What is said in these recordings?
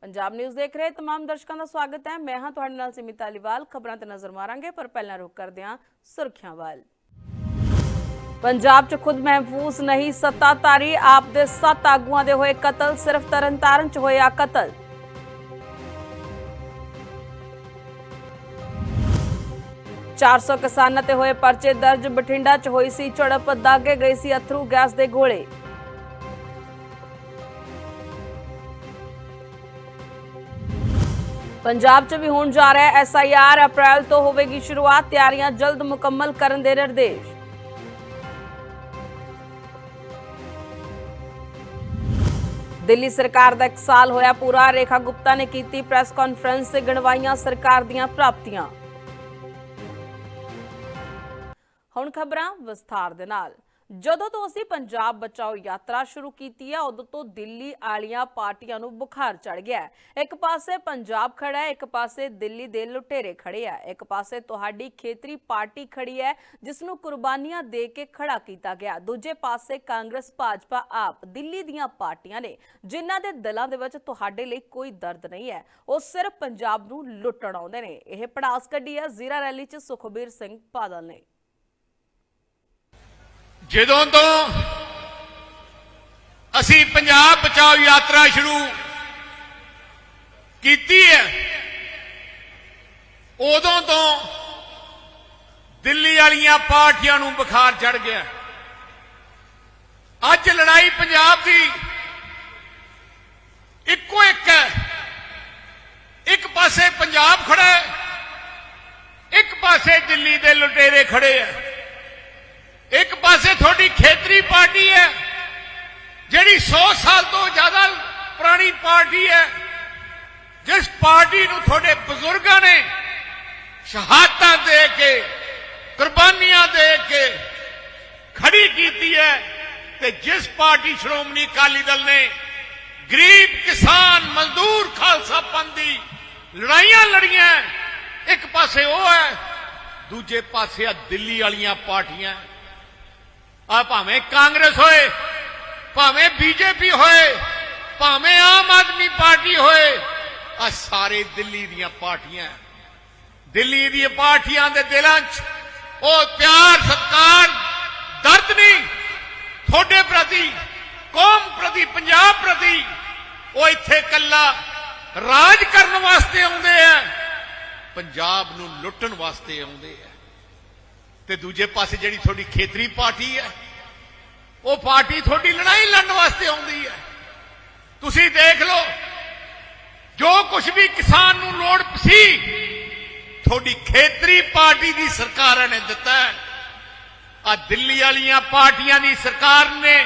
Punjab news ਦੇਖ ਰਹੇ तमाम ਦਰਸ਼ਕਾਂ ਦਾ ਸਵਾਗਤ ਹੈ ਮੈਂ ਹਾਂ ਤੁਹਾਡੇ ਨਾਲ ਸਿਮਿਤਾ ਅਲੀਵਾਲ ਖਬਰਾਂ ਤੇ ਨਜ਼ਰ ਮਾਰਾਂਗੇ ਪਰ ਪਹਿਲਾਂ ਰੁਕ ਕਰਦੇ ਹਾਂ ਸੁਰਖੀਆਂ ਵੱਲ ਪੰਜਾਬ 'ਚ ਖੁਦ ਮਹਿਫੂਜ਼ ਨਹੀਂ ਸੱਤਾਧਾਰੀ ਆਪ ਦੇ ਸੱਤ ਆਗੂਆਂ ਦੇ ਹੋਏ ਕਤਲ ਸਿਰਫ ਤਰਨਤਾਰਨ 'ਚ ਹੋਇਆ ਕਤਲ ਚਾਰ ਸੌ ਕਿਸਾਨਾਂ ਤੇ ਹੋਏ ਪਰਚੇ ਦਰਜ ਬਠਿੰਡਾ 'ਚ ਹੋਈ ਸੀ ਝੜਪ ਦਾਗੇ ਗਈ ਸੀ ਅਥਰੂ ਗੈਸ ਦੇ ਗੋਲੇ ਪੰਜਾਬ 'ਚ ਵੀ ਹੋਣ ਜਾ ਰਿਹਾ ਹੈ ਐਸਆਈਆਰ ਅਪ੍ਰੈਲ ਤੋਂ ਹੋਵੇਗੀ ਸ਼ੁਰੂਆਤ, ਤਿਆਰੀਆਂ ਜਲਦ ਮੁਕੰਮਲ ਕਰਨ ਦੇ ਨਿਰਦੇਸ਼। ਦਿੱਲੀ ਸਰਕਾਰ ਦਾ ਇੱਕ ਸਾਲ ਹੋਇਆ ਪੂਰਾ, ਰੇਖਾ ਗੁਪਤਾ ਨੇ ਕੀਤੀ ਪ੍ਰੈਸ ਕਾਨਫਰੰਸ ਤੇ ਗਣਵਾਈਆਂ ਸਰਕਾਰ ਦੀਆਂ ਪ੍ਰਾਪਤੀਆਂ। ਹੁਣ ਖਬਰਾਂ ਵਿਸਥਾਰ ਦੇ ਨਾਲ। ਜਦੋਂ ਤੋਂ ਅਸੀਂ ਪੰਜਾਬ ਬਚਾਓ ਯਾਤਰਾ ਸ਼ੁਰੂ ਕੀਤੀ ਹੈ ਉਦੋਂ ਤੋਂ ਦਿੱਲੀ ਆਲੀਆਂ ਪਾਰਟੀਆਂ ਨੂੰ ਬੁਖਾਰ ਚੜ ਗਿਆ ਹੈ। ਇੱਕ ਪਾਸੇ ਪੰਜਾਬ ਖੜਾ ਹੈ, ਇੱਕ ਪਾਸੇ ਦਿੱਲੀ ਦੇ ਲੁਟੇਰੇ ਖੜੇ ਆ। ਇੱਕ ਪਾਸੇ ਤੁਹਾਡੀ ਖੇਤਰੀ ਪਾਰਟੀ ਖੜੀ ਹੈ ਜਿਸ ਨੂੰ ਕੁਰਬਾਨੀਆਂ ਦੇ ਕੇ ਖੜਾ ਕੀਤਾ ਗਿਆ। ਦੂਜੇ ਪਾਸੇ ਕਾਂਗਰਸ, ਭਾਜਪਾ, ਆਪ ਦਿੱਲੀ ਦੀਆਂ ਪਾਰਟੀਆਂ ਨੇ, ਜਿਨ੍ਹਾਂ ਦੇ ਦਿਲਾਂ ਦੇ ਵਿੱਚ ਤੁਹਾਡੇ ਲਈ ਕੋਈ ਦਰਦ ਨਹੀਂ ਹੈ। ਉਹ ਸਿਰਫ ਪੰਜਾਬ ਨੂੰ ਲੁੱਟਣ ਆਉਂਦੇ ਨੇ। ਇਹ ਪੜਾਸ ਕੱਢੀ ਹੈ ਜ਼ੀਰਾ ਰੈਲੀ 'ਚ ਸੁਖਬੀਰ ਸਿੰਘ ਬਾਦਲ ਨੇ। ਜਦੋਂ ਤੋਂ ਅਸੀਂ ਪੰਜਾਬ ਬਚਾਓ ਯਾਤਰਾ ਸ਼ੁਰੂ ਕੀਤੀ ਹੈ, ਉਦੋਂ ਤੋਂ ਦਿੱਲੀ ਵਾਲੀਆਂ ਪਾਰਟੀਆਂ ਨੂੰ ਬੁਖਾਰ ਚੜ ਗਿਆ ਅੱਜ ਲੜਾਈ ਪੰਜਾਬ ਦੀ ਇੱਕੋ ਇੱਕ ਹੈ। ਇੱਕ ਪਾਸੇ ਪੰਜਾਬ ਖੜਾ ਹੈ, ਇੱਕ ਪਾਸੇ ਦਿੱਲੀ ਦੇ ਲੁਟੇਰੇ ਖੜੇ ਹੈ। ਇੱਕ ਪਾਸੇ ਤੁਹਾਡੀ ਖੇਤਰੀ ਪਾਰਟੀ ਹੈ, ਜਿਹੜੀ 100 ਸਾਲ ਤੋਂ ਜ਼ਿਆਦਾ ਪੁਰਾਣੀ ਪਾਰਟੀ ਹੈ, ਜਿਸ ਪਾਰਟੀ ਨੂੰ ਤੁਹਾਡੇ ਬਜ਼ੁਰਗਾਂ ਨੇ ਸ਼ਹਾਦਤਾਂ ਦੇ ਕੇ, ਕੁਰਬਾਨੀਆਂ ਦੇ ਕੇ ਖੜੀ ਕੀਤੀ ਹੈ ਤੇ ਜਿਸ ਪਾਰਟੀ ਸ਼੍ਰੋਮਣੀ ਅਕਾਲੀ ਦਲ ਨੇ ਗਰੀਬ ਕਿਸਾਨ ਮਜ਼ਦੂਰ ਖਾਲਸਾ ਪੰਥ ਦੀ ਲੜਾਈਆਂ ਲੜੀਆਂ, ਇੱਕ ਪਾਸੇ ਉਹ ਹੈ, ਦੂਜੇ ਪਾਸੇ ਆ ਦਿੱਲੀ ਵਾਲੀਆਂ ਪਾਰਟੀਆਂ। ਆ ਭਾਵੇਂ ਕਾਂਗਰਸ ਹੋਏ, ਭਾਵੇਂ ਬੀਜੇਪੀ ਹੋਏ, ਭਾਵੇਂ ਆਮ ਆਦਮੀ ਪਾਰਟੀ ਹੋਏ, ਆ ਸਾਰੇ ਦਿੱਲੀ ਦੀਆਂ ਪਾਰਟੀਆਂ ਦਿੱਲੀ ਦੀਆਂ ਪਾਰਟੀਆਂ ਦੇ ਦਿਲਾਂ 'ਚ ਉਹ ਪਿਆਰ, ਸਤਕਾਰ, ਦਰਦ ਨਹੀਂ। ਤੁਹਾਡੇ ਪ੍ਰਤੀ, ਕੌਮ ਪ੍ਰਤੀ, ਪੰਜਾਬ ਪ੍ਰਤੀ ਉਹ ਇੱਥੇ ਕੱਲਾ ਰਾਜ ਕਰਨ ਵਾਸਤੇ ਆਉਂਦੇ ਆ ਪੰਜਾਬ ਨੂੰ ਲੁੱਟਣ ਵਾਸਤੇ ਆਉਂਦੇ ਆ ਤੇ ਦੂਜੇ ਪਾਸੇ ਜਿਹੜੀ ਤੁਹਾਡੀ ਖੇਤਰੀ ਪਾਰਟੀ ਹੈ, ਉਹ ਪਾਰਟੀ ਤੁਹਾਡੀ ਲੜਾਈ ਲੜਨ ਵਾਸਤੇ ਆਉਂਦੀ ਹੈ। ਤੁਸੀਂ ਦੇਖ ਲਓ, ਜੋ ਕੁਝ ਵੀ ਕਿਸਾਨ ਨੂੰ ਲੋੜ ਸੀ, ਤੁਹਾਡੀ ਖੇਤਰੀ ਪਾਰਟੀ ਦੀ ਸਰਕਾਰਾਂ ਨੇ ਦਿੱਤਾ ਆ ਦਿੱਲੀ ਵਾਲੀਆਂ ਪਾਰਟੀਆਂ ਦੀ ਸਰਕਾਰ ਨੇ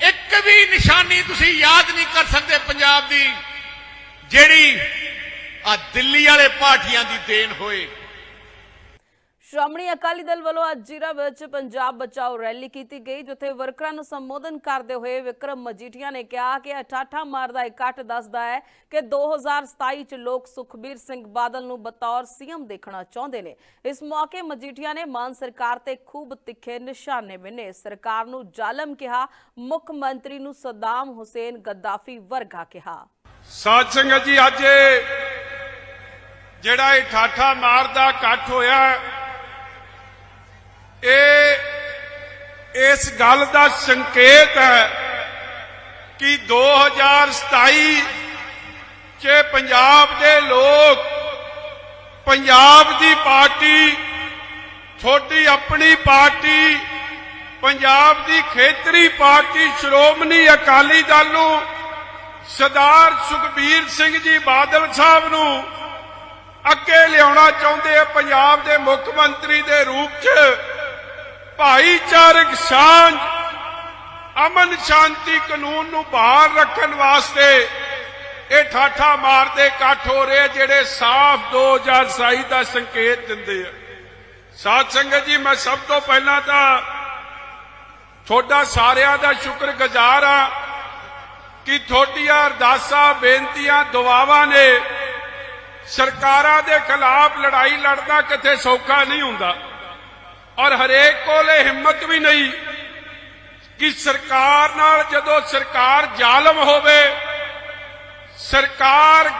ਇੱਕ ਵੀ ਨਿਸ਼ਾਨੀ ਤੁਸੀਂ ਯਾਦ ਨਹੀਂ ਕਰ ਸਕਦੇ ਪੰਜਾਬ ਦੀ, ਜਿਹੜੀ ਆ ਦਿੱਲੀ ਵਾਲੇ ਪਾਰਟੀਆਂ ਦੀ ਦੇਣ ਹੋਏ। ਸ਼੍ਰੋਮਣੀ ਅਕਾਲੀ ਦਲ ਵੱਲੋਂ ਅੱਜ ਜੀਰਾ ਵਿੱਚ ਪੰਜਾਬ ਬਚਾਓ ਰੈਲੀ ਕੀਤੀ ਗਈ, ਜਿੱਥੇ ਵਰਕਰਾਂ ਨੂੰ ਸੰਬੋਧਨ ਕਰਦੇ ਹੋਏ ਵਿਕਰਮ ਮਜੀਠੀਆ ਨੇ ਕਿਹਾ ਕਿ ਅਠਾਠਾ ਮਾਰਦਾ ਇਕੱਠ ਦੱਸਦਾ ਹੈ ਕਿ 2027 ਚ ਲੋਕ ਸੁਖਬੀਰ ਸਿੰਘ ਬਾਦਲ ਨੂੰ ਬਤੌਰ ਸੀਐਮ ਦੇਖਣਾ ਚਾਹੁੰਦੇ ਨੇ। ਇਸ ਮੌਕੇ ਮਜੀਠੀਆ ਨੇ ਮਾਨ ਸਰਕਾਰ ਤੇ ਖੂਬ ਤਿੱਖੇ ਨਿਸ਼ਾਨੇ ਬਿੰਨੇ। ਸਰਕਾਰ ਨੂੰ ਜ਼ਾਲਮ ਕਿਹਾ, ਮੁੱਖ ਮੰਤਰੀ ਨੂੰ ਸਦਾਮ ਹੁਸੈਨ ਗੱਦਾਫੀ ਵਰਗਾ ਕਿਹਾ। ਸਾਧ ਸੰਗਤ ਜੀ, ਅੱਜ ਜਿਹੜਾ ਇਹ ਠਾਠਾ ਮਾਰਦਾ ਇਕੱਠ ਹੋਇਆ ਇਹ ਇਸ ਗੱਲ ਦਾ ਸੰਕੇਤ ਹੈ ਕਿ 2027 ਚ ਪੰਜਾਬ ਦੇ ਲੋਕ ਪੰਜਾਬ ਦੀ ਪਾਰਟੀ ਛੋਟੀ ਆਪਣੀ ਪਾਰਟੀ, ਪੰਜਾਬ ਦੀ ਖੇਤਰੀ ਪਾਰਟੀ ਸ਼੍ਰੋਮਣੀ ਅਕਾਲੀ ਦਲ ਨੂੰ, ਸਰਦਾਰ ਸੁਖਬੀਰ ਸਿੰਘ ਜੀ ਬਾਦਲ ਸਾਹਿਬ ਨੂੰ ਅੱਗੇ ਲਿਆਉਣਾ ਚਾਹੁੰਦੇ ਆ ਪੰਜਾਬ ਦੇ ਮੁੱਖ ਮੰਤਰੀ ਦੇ ਰੂਪ 'ਚ। ਭਾਈਚਾਰਕ ਸਾਂਝ, ਅਮਨ ਸ਼ਾਂਤੀ ਕਾਨੂੰਨ ਨੂੰ ਬਹਾਲ ਰੱਖਣ ਵਾਸਤੇ ਇਹ ਠਾਠਾ ਮਾਰਦੇ ਇਕੱਠ ਹੋ ਰਹੇ ਜਿਹੜੇ ਸਾਫ਼ 2027 ਦਾ ਸੰਕੇਤ ਦਿੰਦੇ ਆ। ਸਾਧ ਸੰਗਤ ਜੀ, ਮੈਂ ਸਭ ਤੋਂ ਪਹਿਲਾਂ ਤਾਂ ਤੁਹਾਡਾ ਸਾਰਿਆਂ ਦਾ ਸ਼ੁਕਰਗੁਜ਼ਾਰ ਆ ਕਿ ਤੁਹਾਡੀਆਂ ਅਰਦਾਸਾਂ, ਬੇਨਤੀਆਂ, ਦੁਆਵਾਂ ਨੇ ਸਰਕਾਰਾਂ ਦੇ ਖਿਲਾਫ ਲੜਾਈ ਲੜਨਾ ਕਿਤੇ ਸੌਖਾ ਨਹੀਂ ਹੁੰਦਾ। ਔਰ ਹਰੇਕ ਕੋਲ ਇਹ ਹਿੰਮਤ ਵੀ ਨਹੀਂ ਕਿ ਸਰਕਾਰ ਨਾਲ ਜਦੋਂ ਸਰਕਾਰ ਜ਼ਾਲਮ ਹੋਵੇ, ਸਰਕਾਰ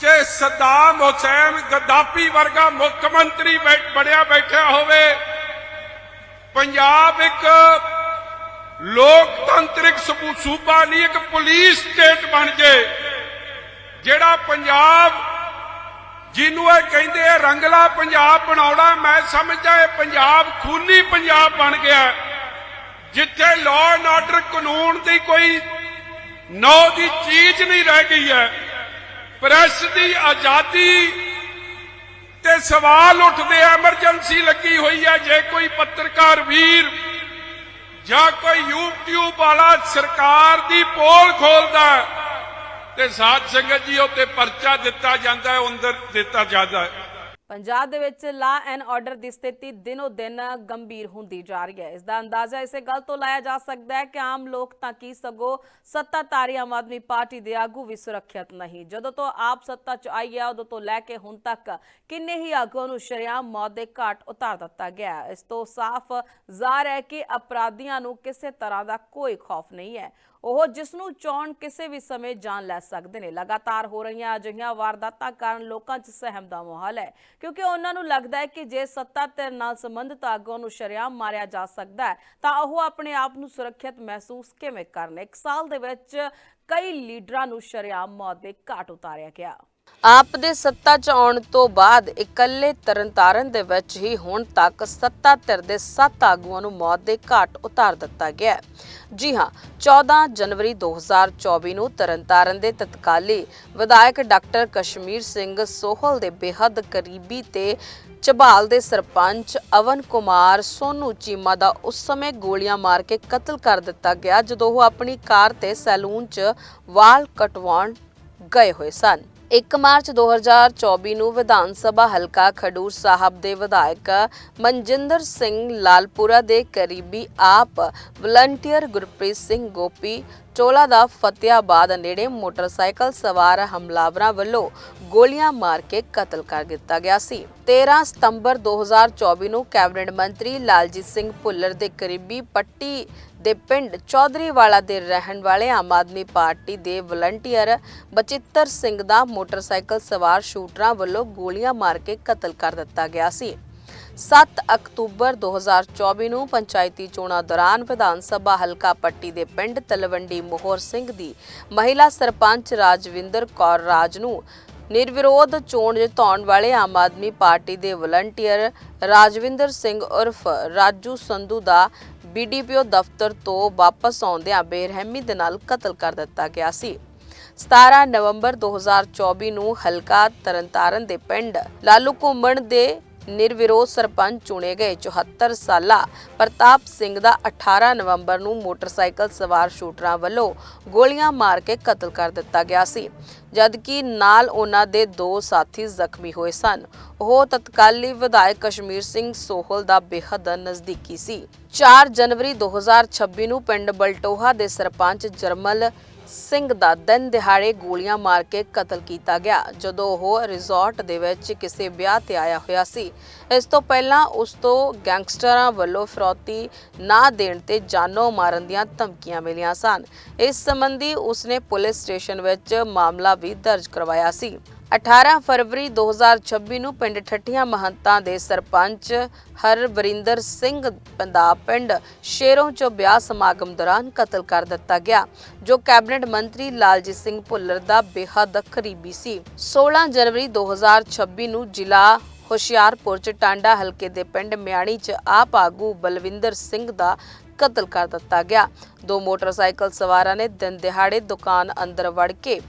ਚ ਸਦਾਮ ਹੁਸੈਨ ਗੱਦਾਫੀ ਵਰਗਾ ਮੁੱਖ ਮੰਤਰੀ ਬੈ- ਬਣਿਆ ਬੈਠਾ ਹੋਵੇ, ਪੰਜਾਬ ਇੱਕ ਲੋਕਤੰਤਰਿਕ ਸੂਬਾ ਨਹੀਂ, ਇੱਕ ਪੁਲਿਸ ਸਟੇਟ ਬਣ ਜੇ, ਜਿਹੜਾ ਪੰਜਾਬ ਜਿਹਨੂੰ ਇਹ ਕਹਿੰਦੇ ਆ, ਰੰਗਲਾ ਪੰਜਾਬ ਬਣਾਉਣਾ, ਮੈਂ ਸਮਝਦਾ ਇਹ ਪੰਜਾਬ, ਖੂਨੀ ਪੰਜਾਬ ਬਣ ਗਿਆ। ਜਿੱਥੇ ਲਾਅ ਐਂਡ ਆਰਡਰ ਕਾਨੂੰਨ ਦੀ ਕੋਈ ਨੌ ਦੀ ਚੀਜ਼ ਨਹੀਂ ਰਹਿ ਗਈ ਹੈ। ਪ੍ਰੈਸ ਦੀ ਆਜ਼ਾਦੀ ਤੇ ਸਵਾਲ ਉੱਠਦੇ ਆ ਐਮਰਜੈਂਸੀ ਲੱਗੀ ਹੋਈ ਹੈ, ਜੇ ਕੋਈ ਪੱਤਰਕਾਰ ਵੀਰ ਜਾਂ ਕੋਈ YouTube ਵਾਲਾ ਸਰਕਾਰ ਦੀ ਪੋਲ ਖੋਲਦਾ ਤੇ ਸਾਧ ਸੰਗਤ ਜੀ, ਉੱਤੇ ਪਰਚਾ ਦਿੱਤਾ ਜਾਂਦਾ ਹੈ ਅੰਦਰ ਦਿੱਤਾ ਜਾਂਦਾ ਹੈ। ਪੰਜਾਬ ਦੇ ਵਿੱਚ ਲਾ ਐਂਡ ਆਰਡਰ ਦੀ ਸਥਿਤੀ ਦਿਨੋ ਦਿਨ ਗੰਭੀਰ ਹੁੰਦੀ ਜਾ ਰਹੀ ਹੈ। ਇਸ ਦਾ ਅੰਦਾਜ਼ਾ ਇਸੇ ਗੱਲ ਤੋਂ ਲਾਇਆ ਜਾ ਸਕਦਾ ਹੈ ਕਿ ਆਮ ਲੋਕ ਤਾਂ ਕੀ ਸਗੋ ਸੱਤਾਧਾਰੀ ਆਮ ਆਦਮੀ ਪਾਰਟੀ ਦੇ ਆਗੂ ਵੀ ਸੁਰੱਖਿਅਤ ਨਹੀਂ। ਜਦੋਂ ਤੋਂ ਆਪ ਸੱਤਾ 'ਚ ਆਈ ਹੈ, ਉਦੋਂ ਤੋਂ ਲੈ ਕੇ ਹੁਣ ਤੱਕ ਕਿੰਨੇ ਹੀ ਆਗੂਆਂ ਨੂੰ ਸ਼ਰੇਆਮ ਮੌਤ ਦੇ ਘਾਟ ਉਤਾਰ ਦਿੱਤਾ ਗਿਆ ਇਸ ਤੋਂ ਸਾਫ਼ ਜ਼ਾਹਰ ਹੈ ਕਿ ਅਪਰਾਧੀਆਂ ਨੂੰ ਕਿਸੇ ਤਰ੍ਹਾਂ ਦਾ ਕੋਈ ਖੌਫ ਨਹੀਂ ਹੈ। ਉਹ ਜਿਸ ਨੂੰ ਚਾਹਣ ਕਿਸੇ ਵੀ ਸਮੇਂ ਜਾਨ ਲੈ ਸਕਦੇ ਨੇ। ਲਗਾਤਾਰ ਹੋ ਰਹੀਆਂ ਅਜਿਹੀਆਂ ਵਾਰਦਾਤਾਂ ਕਾਰਨ ਲੋਕਾਂ 'ਚ ਸਹਿਮ ਦਾ ਮਾਹੌਲ ਹੈ, ਕਿਉਂਕਿ ਉਹਨਾਂ ਨੂੰ ਲੱਗਦਾ ਹੈ ਕਿ ਜੇ ਸੱਤਾ ਧਿਰ ਨਾਲ ਸੰਬੰਧਿਤ ਆਗੂਆਂ ਨੂੰ ਸ਼ਰੇਆਮ ਮਾਰਿਆ ਜਾ ਸਕਦਾ ਹੈ, ਤਾਂ ਉਹ ਆਪਣੇ ਆਪ ਨੂੰ ਸੁਰੱਖਿਅਤ ਮਹਿਸੂਸ ਕਿਵੇਂ ਕਰਨ? ਇੱਕ ਸਾਲ ਦੇ ਵਿੱਚ ਕਈ ਲੀਡਰਾਂ ਨੂੰ ਸ਼ਰੇਆਮ ਮੌਤ ਦੇ ਘਾਟ ਉਤਾਰਿਆ ਗਿਆ। ਆਪ ਦੇ ਸੱਤਾ 'ਚ ਆਉਣ ਤੋਂ ਬਾਅਦ ਇਕੱਲੇ ਤਰਨਤਾਰਨ ਦੇ ਵਿੱਚ ਹੀ ਹੁਣ ਤੱਕ ਸੱਤਾ ਧਿਰ ਦੇ 7 ਆਗੂਆਂ ਨੂੰ ਮੌਤ ਦੇ ਘਾਟ ਉਤਾਰ ਦਿੱਤਾ ਗਿਆ ਹੈ। ਜੀ ਹਾਂ 14 ਜਨਵਰੀ 2024 ਨੂੰ ਤਰਨਤਾਰਨ ਦੇ ਤਤਕਾਲੀ ਵਿਧਾਇਕ ਡਾਕਟਰ ਕਸ਼ਮੀਰ ਸਿੰਘ ਸੋਹਲ ਦੇ ਬੇਹੱਦ ਕਰੀਬੀ ਤੇ ਚਬਾਲ ਦੇ ਸਰਪੰਚ ਅਵਨ ਕੁਮਾਰ ਸੋਨੂ ਚੀਮਾ ਦਾ ਉਸ ਸਮੇਂ ਗੋਲੀਆਂ ਮਾਰ ਕੇ ਕਤਲ ਕਰ ਦਿੱਤਾ ਗਿਆ, ਜਦੋਂ ਉਹ ਆਪਣੀ ਕਾਰ ਤੇ ਸੈਲੂਨ 'ਚ ਵਾਲ ਕਟਵਾਉਣ ਗਏ ਹੋਏ ਸਨ। 1 ਮਾਰਚ 2024 ਨੂੰ ਵਿਧਾਨ ਸਭਾ ਹਲਕਾ ਖਡੂਰ ਸਾਹਿਬ ਦੇ ਵਿਧਾਇਕ ਮਨਜਿੰਦਰ ਸਿੰਘ ਲਾਲਪੁਰਾ ਦੇ ਕਰੀਬੀ ਆਪ ਵਲੰਟੀਅਰ ਗੁਰਪ੍ਰੀਤ ਸਿੰਘ ਗੋਪੀ ਚੋਲਾ ਦਾ ਫਤਿਆਬਾਦ ਨੇੜੇ ਮੋਟਰਸਾਈਕਲ ਸਵਾਰ ਹਮਲਾਵਰਾਂ ਵੱਲੋਂ ਗੋਲੀਆਂ ਮਾਰ ਕੇ ਕਤਲ ਕਰ ਦਿੱਤਾ ਗਿਆ ਸੀ। 13 ਸਤੰਬਰ 2024 ਨੂੰ ਕੈਬਨਿਟ ਮੰਤਰੀ ਲਾਲਜੀਤ ਸਿੰਘ ਭੁੱਲਰ ਦੇ ਕਰੀਬੀ ਪੱਟੀ ਦੇ ਪਿੰਡ ਚੌਧਰੀਵਾਲਾ ਦੇ ਰਹਿਣ ਵਾਲੇ ਆਮ ਆਦਮੀ ਪਾਰਟੀ ਦੇ ਵਲੰਟੀਅਰ ਬਚਿੱਤਰ ਸਿੰਘ ਦਾ ਮੋਟਰਸਾਈਕਲ ਸਵਾਰ ਸ਼ੂਟਰਾਂ ਵੱਲੋਂ ਗੋਲੀਆਂ ਮਾਰ ਕੇ ਕਤਲ ਕਰ ਦਿੱਤਾ ਗਿਆ ਸੀ। 7 ਅਕਤੂਬਰ 2024 ਨੂੰ ਪੰਚਾਇਤੀ ਚੋਣਾਂ ਦੌਰਾਨ ਵਿਧਾਨ ਸਭਾ ਹਲਕਾ ਪੱਟੀ ਦੇ ਪਿੰਡ ਤਲਵੰਡੀ ਮੋਹਰ ਸਿੰਘ ਦੀ ਮਹਿਲਾ ਸਰਪੰਚ ਰਾਜਵਿੰਦਰ ਕੌਰ ਰਾਜ ਨੂੰ ਨਿਰਵਿਰੋਧ ਚੋਣ ਜਿਤਾਉਣ ਵਾਲੇ ਆਮ ਆਦਮੀ ਪਾਰਟੀ ਦੇ ਵਲੰਟੀਅਰ ਰਾਜਵਿੰਦਰ ਸਿੰਘ ਉਰਫ ਰਾਜੂ ਸੰਧੂ ਦਾ ਬੀਡੀਪੀਓ ਦਫ਼ਤਰ ਤੋਂ ਵਾਪਸ ਆਉਂਦਿਆਂ ਬੇਰਹਿਮੀ ਦੇ ਨਾਲ ਕਤਲ ਕਰ ਦਿੱਤਾ ਗਿਆ ਸੀ। 17 ਨਵੰਬਰ 2024 ਨੂੰ ਹਲਕਾ ਤਰਨਤਾਰਨ ਦੇ ਪਿੰਡ ਲਾਲੂ ਘੁੰਮਣ ਦੇ ਨਿਰਵਿਰੋਧ ਸਰਪੰਚ ਚੁਣੇ ਗਏ 74 ਸਾਲਾ ਪ੍ਰਤਾਪ ਸਿੰਘ ਦਾ 18 ਨਵੰਬਰ ਨੂੰ ਮੋਟਰਸਾਈਕਲ ਸਵਾਰ ਸ਼ੂਟਰਾਂ ਵੱਲੋਂ ਗੋਲੀਆਂ ਮਾਰ ਕੇ ਕਤਲ ਕਰ ਦਿੱਤਾ ਗਿਆ ਸੀ। ਜਦਕਿ ਨਾਲ ਉਹਨਾਂ ਦੇ ਦੋ ਸਾਥੀ ਜ਼ਖਮੀ ਹੋਏ ਸਨ। ਉਹ ਤਤਕਾਲੀ ਵਿਧਾਇਕ ਕਸ਼ਮੀਰ ਸਿੰਘ ਸੋਹਲ ਦਾ ਬੇਹੱਦ ਨਜ਼ਦੀਕੀ ਸੀ। 4 ਜਨਵਰੀ 2026 ਨੂੰ ਪਿੰਡ ਬਲਟੋਹਾ ਦੇ ਸਰਪੰਚ ਜਰਮਲ ਸਿੰਘ ਦਾ ਦਿਨ ਦਿਹਾੜੇ ਗੋਲੀਆਂ ਮਾਰ ਕੇ ਕਤਲ ਕੀਤਾ ਗਿਆ। ਜਦੋਂ ਉਹ ਰਿਜ਼ੋਰਟ ਦੇ ਵਿੱਚ ਕਿਸੇ ਵਿਆਹ ਤੇ ਆਇਆ ਹੋਇਆ ਸੀ, ਇਸ ਤੋਂ ਪਹਿਲਾਂ ਉਸ ਤੋਂ ਗੈਂਗਸਟਰਾਂ ਵੱਲੋਂ ਫਰੌਤੀ ਨਾ ਦੇਣ ਤੇ ਜਾਨੋਂ ਮਾਰਨ ਦੀਆਂ ਧਮਕੀਆਂ ਮਿਲੀਆਂ ਸਨ। ਇਸ ਸੰਬੰਧੀ ਉਸਨੇ ਪੁਲਿਸ ਸਟੇਸ਼ਨ ਵਿੱਚ ਮਾਮਲਾ ਵੀ ਦਰਜ ਕਰਵਾਇਆ ਸੀ। 18 ਫਰਵਰੀ 2026 ਨੂੰ ਪਿੰਡ ਠੱਠੀਆਂ ਮਹੰਤਾਂ ਦੇ ਸਰਪੰਚ ਹਰਵਰਿੰਦਰ ਸਿੰਘ ਦਾ ਪਿੰਡ ਸ਼ੇਰੋਂ ਚ ਵਿਆਹ ਸਮਾਗਮ ਦੌਰਾਨ ਕਤਲ ਕਰ ਦਿੱਤਾ ਗਿਆ, ਜੋ ਕੈਬਨਿਟ ਮੰਤਰੀ ਲਾਲਜੀਤ ਸਿੰਘ ਭੁੱਲਰ ਦਾ ਬੇਹੱਦ ਕਰੀਬੀ ਸੀ। 16 ਜਨਵਰੀ 2026 ਨੂੰ ਜ਼ਿਲ੍ਹਾ ਹੁਸ਼ਿਆਰਪੁਰ ਚ ਟਾਂਡਾ ਹਲਕੇ ਦੇ ਪਿੰਡ ਮਿਆਣੀ ਚ ਆਪ ਆਗੂ ਬਲਵਿੰਦਰ ਸਿੰਘ ਦਾ ਕਤਲ ਕਰ ਦਿੱਤਾ ਗਿਆ। ਦੋ ਮੋਟਰਸਾਈਕਲ ਸਵਾਰਾਂ ਨੇ ਦਿਨ ਦਿਹਾੜੇ ਦੁਕਾਨ ਅੰਦਰ ਵੜ ਕੇ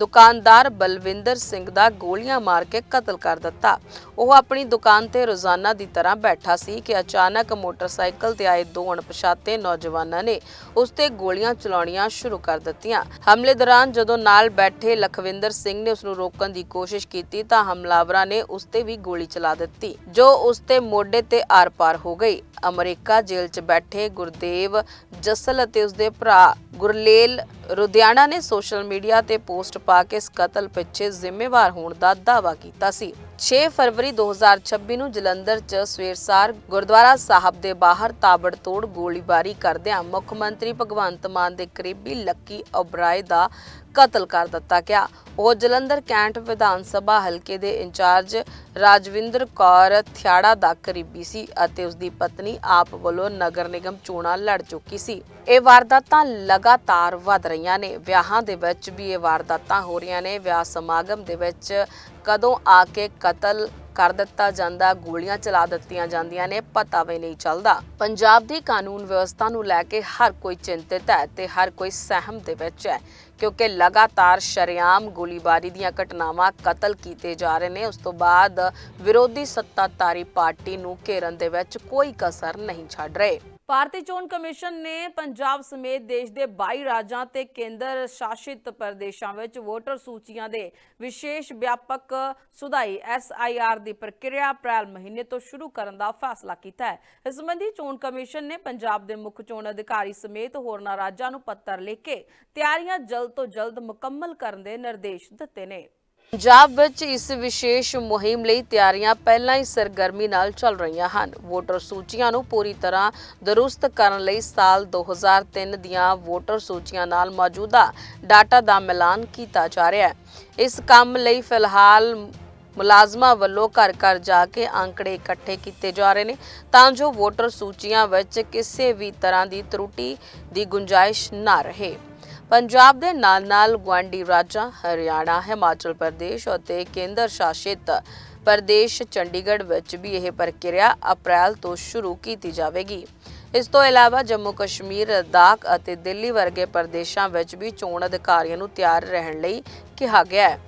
ਦੁਕਾਨਦਾਰ ਬਲਵਿੰਦਰ ਸਿੰਘ ਦਾ ਗੋਲੀਆਂ ਮਾਰ ਕੇ ਕਤਲ ਕਰ ਦਿੱਤਾ। ਉਹ ਆਪਣੀ ਦੁਕਾਨ ਤੇ ਰੋਜ਼ਾਨਾ ਦੀ ਤਰ੍ਹਾਂ ਬੈਠਾ ਸੀ ਕਿ ਅਚਾਨਕ ਮੋਟਰਸਾਈਕਲ ਤੇ ਆਏ ਦੋ ਅਣਪਛਾਤੇ ਨੌਜਵਾਨਾਂ ਨੇ ਉਸ ਤੇ ਗੋਲੀਆਂ ਚਲਾਉਣੀਆਂ ਸ਼ੁਰੂ ਕਰ ਦਿੱਤੀਆਂ। ਹਮਲੇ ਦੌਰਾਨ ਜਦੋਂ ਨਾਲ ਬੈਠੇ ਲਖਵਿੰਦਰ ਸਿੰਘ ਨੇ ਉਸ ਨੂੰ ਰੋਕਣ ਦੀ ਕੋਸ਼ਿਸ਼ ਕੀਤੀ ਤਾਂ ਹਮਲਾਵਰਾਂ ਨੇ ਉਸ ਤੇ ਵੀ ਗੋਲੀ ਚਲਾ ਦਿੱਤੀ, ਜੋ ਉਸ ਤੇ ਮੋਢੇ ਤੇ ਆਰ-ਪਾਰ ਹੋ ਗਈ। ਅਮਰੀਕਾ ਜੇਲ੍ਹ 'ਚ ਬੈਠੇ ਗੁਰਦੇਵ ਜਸਲ ਅਤੇ ਉਸ ਦੇ ਭਰਾ ਗੁਰਲੇਲ ਲੁਧਿਆਣਾ ਨੇ ਸੋਸ਼ਲ ਮੀਡੀਆ ਤੇ ਪੋਸਟ ਪਾ ਕੇ ਇਸ ਕਤਲ ਪਿੱਛੇ ਜ਼ਿੰਮੇਵਾਰ ਹੋਣ ਦਾ ਦਾਅਵਾ ਕੀਤਾ ਸੀ। 6 ਫਰਵਰੀ 2026 ਨੂੰ ਜਲੰਧਰ 'ਚ ਸਵੇਰਸਾਰ ਗੁਰਦੁਆਰਾ ਸਾਹਿਬ ਦੇ ਬਾਹਰ ਤਾਬੜਤੋੜ ਗੋਲੀਬਾਰੀ ਕਰਦਿਆਂ ਮੁੱਖ ਮੰਤਰੀ ਭਗਵੰਤ ਮਾਨ ਦੇ ਕਰੀਬੀ ਲੱਕੀ ਓਬਰਾਏ ਦਾ ਕਤਲ ਕਰ ਦਿੱਤਾ ਗਿਆ। ਉਹ ਜਲੰਧਰ ਕੈਂਟ ਵਿਧਾਨ ਸਭਾ ਹਲਕੇ ਦੇ ਇੰਚਾਰਜ ਰਾਜਵਿੰਦਰ ਕੌਰ ਥਿਆੜਾ ਦਾ ਕਰੀਬੀ ਸੀ ਅਤੇ ਉਸ ਦੀ ਪਤਨੀ ਆਪ ਵੱਲੋਂ ਨਗਰ ਨਿਗਮ ਚੋਣਾਂ ਲੜ ਚੁੱਕੀ ਸੀ। ਇਹ ਵਾਰਦਾਤਾਂ ਲਗਾਤਾਰ ਵੱਧ ਰਹੀਆਂ ਨੇ। ਵਿਆਹਾਂ ਦੇ ਵਿੱਚ ਵੀ ਇਹ ਵਾਰਦਾਤਾਂ ਹੋ ਰਹੀਆਂ ਨੇ। ਵਿਆਹ ਸਮਾਗਮ ਦੇ ਵਿੱਚ ਕਦੋਂ ਆ ਕੇ ਕਤਲ ਕਰ ਦਿੱਤਾ ਜਾਂਦਾ, ਗੋਲੀਆਂ ਚਲਾ ਦਿੱਤੀਆਂ ਜਾਂਦੀਆਂ ਨੇ, ਪਤਾ ਵੀ ਨਹੀਂ ਚੱਲਦਾ। ਪੰਜਾਬ ਦੀ ਕਾਨੂੰਨ ਵਿਵਸਥਾ ਨੂੰ ਲੈ ਕੇ ਹਰ ਕੋਈ ਚਿੰਤਿਤ ਹੈ ਤੇ ਹਰ ਕੋਈ ਸਹਿਮ ਦੇ ਵਿੱਚ ਹੈ, ਕਿਉਂਕਿ ਲਗਾਤਾਰ ਸ਼ਰੇਆਮ ਗੋਲੀਬਾਰੀ ਦੀਆਂ ਘਟਨਾਵਾਂ ਕਤਲ ਕੀਤੇ ਜਾ ਰਹੇ ਨੇ। ਉਸ ਤੋਂ ਬਾਅਦ ਵਿਰੋਧੀ ਸੱਤਾਧਾਰੀ ਪਾਰਟੀ ਨੂੰ ਘੇਰਨ ਦੇ ਵਿੱਚ ਕੋਈ ਕਸਰ ਨਹੀਂ ਛੱਡ ਰਹੇ। ਭਾਰਤੀ ਚੋਣ ਕਮਿਸ਼ਨ ਨੇ ਪੰਜਾਬ ਸਮੇਤ ਦੇਸ਼ ਦੇ 22 ਰਾਜਾਂ ਤੇ ਕੇਂਦਰ ਸ਼ਾਸਿਤ ਪ੍ਰਦੇਸ਼ਾਂ ਵਿੱਚ ਵੋਟਰ ਸੂਚੀਆਂ ਦੇ ਵਿਸ਼ੇਸ਼ ਵਿਆਪਕ ਸੁਧਾਈ ਐਸਆਈਆਰ ਦੀ ਪ੍ਰਕਿਰਿਆ ਅਪ੍ਰੈਲ ਮਹੀਨੇ ਤੋਂ ਸ਼ੁਰੂ ਕਰਨ ਦਾ ਫੈਸਲਾ ਕੀਤਾ ਹੈ। ਇਸ ਸੰਬੰਧੀ ਚੋਣ ਕਮਿਸ਼ਨ ਨੇ ਪੰਜਾਬ ਦੇ ਮੁੱਖ ਚੋਣ ਅਧਿਕਾਰੀ ਸਮੇਤ ਹੋਰਨਾਂ ਰਾਜਾਂ ਨੂੰ ਪੱਤਰ ਲਿਖ ਕੇ ਤਿਆਰੀਆਂ ਜਲਦ ਤੋਂ ਜਲਦ ਮੁਕੰਮਲ ਕਰਨ ਦੇ ਨਿਰਦੇਸ਼ ਦਿੱਤੇ ਨੇ। ਪੰਜਾਬ ਵਿੱਚ ਇਸ ਵਿਸ਼ੇਸ਼ ਮੁਹਿੰਮ ਲਈ ਤਿਆਰੀਆਂ ਪਹਿਲਾਂ ਹੀ ਸਰਗਰਮੀ ਨਾਲ ਚੱਲ ਰਹੀਆਂ ਹਨ। ਵੋਟਰ ਸੂਚੀਆਂ ਨੂੰ ਪੂਰੀ ਤਰ੍ਹਾਂ ਦਰੁਸਤ ਕਰਨ ਲਈ ਸਾਲ 2003 ਦੀਆਂ ਵੋਟਰ ਸੂਚੀਆਂ ਨਾਲ ਮੌਜੂਦਾ ਡਾਟਾ ਦਾ ਮਿਲਾਨ ਕੀਤਾ ਜਾ ਰਿਹਾ ਹੈ। ਇਸ ਕੰਮ ਲਈ ਫਿਲਹਾਲ ਮੁਲਾਜ਼ਮਾਂ ਵੱਲੋਂ ਘਰ ਘਰ ਜਾ ਕੇ ਅੰਕੜੇ ਇਕੱਠੇ ਕੀਤੇ ਜਾ ਰਹੇ ਨੇ, ਤਾਂ ਜੋ ਵੋਟਰ ਸੂਚੀਆਂ ਵਿੱਚ ਕਿਸੇ ਵੀ ਤਰ੍ਹਾਂ ਦੀ ਤਰੁੱਟੀ ਦੀ ਗੁੰਜਾਇਸ਼ ਨਾ ਰਹੇ। ਪੰਜਾਬ ਦੇ ਨਾਲ-ਨਾਲ ਗੁਆਂਢੀ ਰਾਜਾਂ, ਹਰਿਆਣਾ, ਹਿਮਾਚਲ ਪ੍ਰਦੇਸ਼ ਅਤੇ ਕੇਂਦਰ ਸ਼ਾਸਿਤ ਪ੍ਰਦੇਸ਼ ਚੰਡੀਗੜ੍ਹ ਵਿੱਚ ਵੀ ਇਹ ਪ੍ਰਕਿਰਿਆ ਅਪ੍ਰੈਲ ਤੋਂ ਸ਼ੁਰੂ ਕੀਤੀ ਜਾਵੇਗੀ। ਇਸ ਤੋਂ ਇਲਾਵਾ ਜੰਮੂ ਕਸ਼ਮੀਰ, ਲੱਦਾਖ ਅਤੇ ਦਿੱਲੀ ਵਰਗੇ ਪ੍ਰਦੇਸ਼ਾਂ ਵਿੱਚ ਵੀ ਚੋਣ ਅਧਿਕਾਰੀਆਂ ਨੂੰ ਤਿਆਰ ਰਹਿਣ ਲਈ ਕਿਹਾ ਗਿਆ ਹੈ।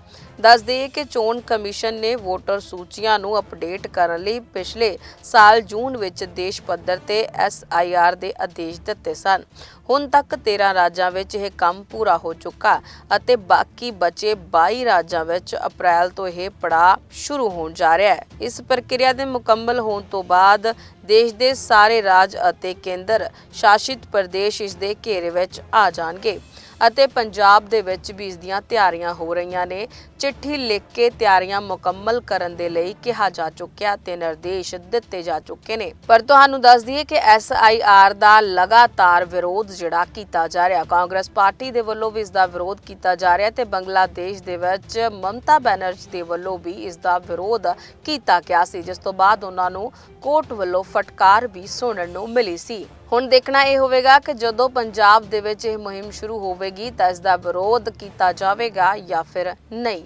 ਦੱਸ ਦਈਏ ਕਿ ਚੋਣ ਕਮਿਸ਼ਨ ਨੇ ਵੋਟਰ ਸੂਚੀਆਂ ਨੂੰ ਅਪਡੇਟ ਕਰਨ ਲਈ ਪਿਛਲੇ ਸਾਲ ਜੂਨ ਵਿੱਚ ਦੇਸ਼ ਪੱਧਰ ਤੇ ਐਸਆਈਆਰ ਦੇ ਆਦੇਸ਼ ਦਿੱਤੇ ਸਨ। ਹੁਣ ਤੱਕ 13 ਰਾਜਾਂ ਵਿੱਚ ਇਹ ਕੰਮ ਪੂਰਾ ਹੋ ਚੁੱਕਾ ਅਤੇ ਬਾਕੀ ਬਚੇ 22 ਰਾਜਾਂ ਵਿੱਚ ਅਪ੍ਰੈਲ ਤੋਂ ਇਹ ਪੜਾਅ ਸ਼ੁਰੂ ਹੋਣ ਜਾ ਰਿਹਾ ਹੈ। ਇਸ ਪ੍ਰਕਿਰਿਆ ਦੇ ਮੁਕੰਮਲ ਹੋਣ ਤੋਂ ਬਾਅਦ ਦੇਸ਼ ਦੇ ਸਾਰੇ ਰਾਜ ਅਤੇ ਕੇਂਦਰ ਸ਼ਾਸਿਤ ਪ੍ਰਦੇਸ਼ ਇਸ ਦੇ ਘੇਰੇ ਵਿੱਚ ਆ ਜਾਣਗੇ ਅਤੇ ਪੰਜਾਬ ਦੇ ਵਿੱਚ ਵੀ ਇਸ ਦੀਆਂ ਤਿਆਰੀਆਂ ਹੋ ਰਹੀਆਂ ਨੇ। ਚਿੱਠੀ ਲਿਖ ਕੇ ਤਿਆਰੀਆਂ ਮੁਕੰਮਲ ਕਰਨ ਦੇ ਲਈ ਕਿਹਾ ਜਾ ਚੁੱਕਿਆ ਤੇ ਨਿਰਦੇਸ਼ ਦਿੱਤੇ ਜਾ ਚੁੱਕੇ ਨੇ। ਪਰ ਤੁਹਾਨੂੰ ਦੱਸ ਦਈਏ ਕਿ ਐਸਆਈਆਰ ਦਾ ਲਗਾਤਾਰ ਵਿਰੋਧ ਜਿਹੜਾ ਕੀਤਾ ਜਾ ਰਿਹਾ, ਕਾਂਗਰਸ ਪਾਰਟੀ ਦੇ ਵੱਲੋਂ ਵੀ ਇਸ ਦਾ ਵਿਰੋਧ ਕੀਤਾ ਜਾ ਰਿਹਾ ਤੇ ਬੰਗਲਾਦੇਸ਼ ਦੇ ਵਿੱਚ ਮਮਤਾ ਬੈਨਰਜੀ ਦੇ ਵੱਲੋਂ ਵੀ ਇਸ ਦਾ ਵਿਰੋਧ ਕੀਤਾ ਗਿਆ ਸੀ, ਜਿਸ ਤੋਂ ਬਾਅਦ ਉਹਨਾਂ ਨੂੰ ਕੋਰਟ ਵੱਲੋਂ ਫਟਕਾਰ ਵੀ ਸੁਣਨ ਨੂੰ ਮਿਲੀ ਸੀ। ਹੁਣ ਦੇਖਣਾ ਇਹ ਹੋਵੇਗਾ ਕਿ ਜਦੋਂ ਪੰਜਾਬ ਦੇ ਵਿੱਚ ਇਹ ਮੁਹਿੰਮ ਸ਼ੁਰੂ ਹੋਵੇਗੀ ਤਾਂ ਇਸ ਦਾ ਵਿਰੋਧ ਕੀਤਾ ਜਾਵੇਗਾ ਜਾਂ ਫਿਰ ਨਹੀਂ।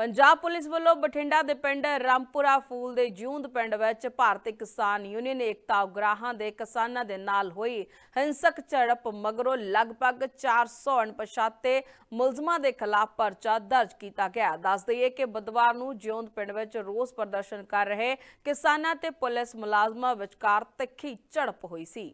ਪੰਜਾਬ ਪੁਲਿਸ ਵੱਲੋਂ ਬਠਿੰਡਾ ਦੇ ਪਿੰਡ ਰਾਮਪੁਰਾ ਫੂਲ ਦੇ ਜਿਉਂਦ ਪਿੰਡ ਵਿੱਚ ਭਾਰਤੀ ਕਿਸਾਨ ਯੂਨੀਅਨ ਏਕਤਾ ਉਗਰਾਹਾਂ ਦੇ ਕਿਸਾਨਾਂ ਦੇ ਨਾਲ ਹੋਈ ਹਿੰਸਕ ਝੜਪ ਮਗਰੋਂ ਲਗਭਗ 400 ਅਣਪਛਾਤੇ ਮੁਲਜ਼ਮਾਂ ਦੇ ਖਿਲਾਫ ਪਰਚਾ ਦਰਜ ਕੀਤਾ ਗਿਆ। ਦੱਸ ਦਈਏ ਕਿ ਬੁੱਧਵਾਰ ਨੂੰ ਜਿਉਂਦ ਪਿੰਡ ਵਿੱਚ ਰੋਸ ਪ੍ਰਦਰਸ਼ਨ ਕਰ ਰਹੇ ਕਿਸਾਨਾਂ ਤੇ ਪੁਲਿਸ ਮੁਲਾਜ਼ਮਾਂ ਵਿਚਕਾਰ ਤਿੱਖੀ ਝੜਪ ਹੋਈ ਸੀ।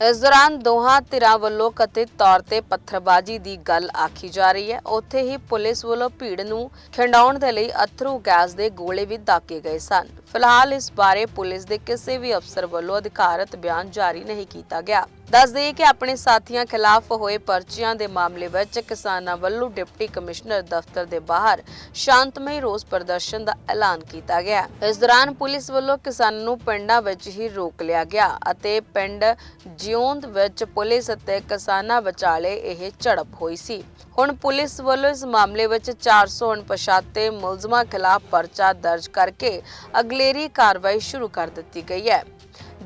ਇਸ ਦੌਰਾਨ ਦੋਹਾਂ ਧਿਰਾਂ ਵੱਲੋਂ ਕਥਿਤ ਤੌਰ ਤੇ ਪੱਥਰਬਾਜ਼ੀ ਦੀ ਗੱਲ ਆਖੀ ਜਾ ਰਹੀ ਹੈ। ਉੱਥੇ ਹੀ ਪੁਲਿਸ ਵੱਲੋਂ ਭੀੜ ਨੂੰ ਖਿੰਡਾਉਣ ਦੇ ਲਈ ਅਥਰੂ ਗੈਸ ਦੇ ਗੋਲੇ ਵੀ ਦਾਗੇ ਗਏ ਸਨ। ਫਿਲਹਾਲ ਇਸ ਬਾਰੇ ਪੁਲਿਸ ਦੇ ਕਿਸੇ ਵੀ ਅਫਸਰ ਵੱਲੋਂ ਅਧਿਕਾਰਤ ਬਿਆਨ ਜਾਰੀ ਨਹੀਂ ਕੀਤਾ ਗਿਆ। ਦੱਸ ਦਈਏ ਕਿ ਆਪਣੇ ਸਾਥੀਆਂ ਖਿਲਾਫ ਹੋਏ ਪਰਚੀਆਂ ਦੇ ਮਾਮਲੇ ਵਿੱਚ ਕਿਸਾਨਾਂ ਵੱਲੋਂ ਡਿਪਟੀ ਕਮਿਸ਼ਨਰ ਦਫ਼ਤਰ ਦੇ ਬਾਹਰ ਸ਼ਾਂਤਮਈ ਰੋਸ ਪ੍ਰਦਰਸ਼ਨ ਦਾ ਐਲਾਨ ਕੀਤਾ ਗਿਆ। ਇਸ ਦੌਰਾਨ ਪੁਲਿਸ ਵੱਲੋਂ ਕਿਸਾਨਾਂ ਨੂੰ ਪਿੰਡਾਂ ਵਿੱਚ ਹੀ ਰੋਕ ਲਿਆ ਗਿਆ ਅਤੇ ਪਿੰਡ ਜਿਉਂਦ ਵਿੱਚ ਪੁਲਿਸ ਅਤੇ ਕਿਸਾਨਾਂ ਵਿਚਾਲੇ ਇਹ ਝੜਪ ਹੋਈ ਸੀ। ਹੁਣ ਪੁਲਿਸ ਵੱਲੋਂ ਇਸ ਮਾਮਲੇ ਵਿੱਚ 400 ਅਣਪਛਾਤੇ ਮੁਲਜ਼ਮਾਂ ਖਿਲਾਫ ਪਰਚਾ ਦਰਜ ਕਰਕੇ ਅਗਲੇਰੀ ਕਾਰਵਾਈ ਸ਼ੁਰੂ ਕਰ ਦਿੱਤੀ ਗਈ ਹੈ।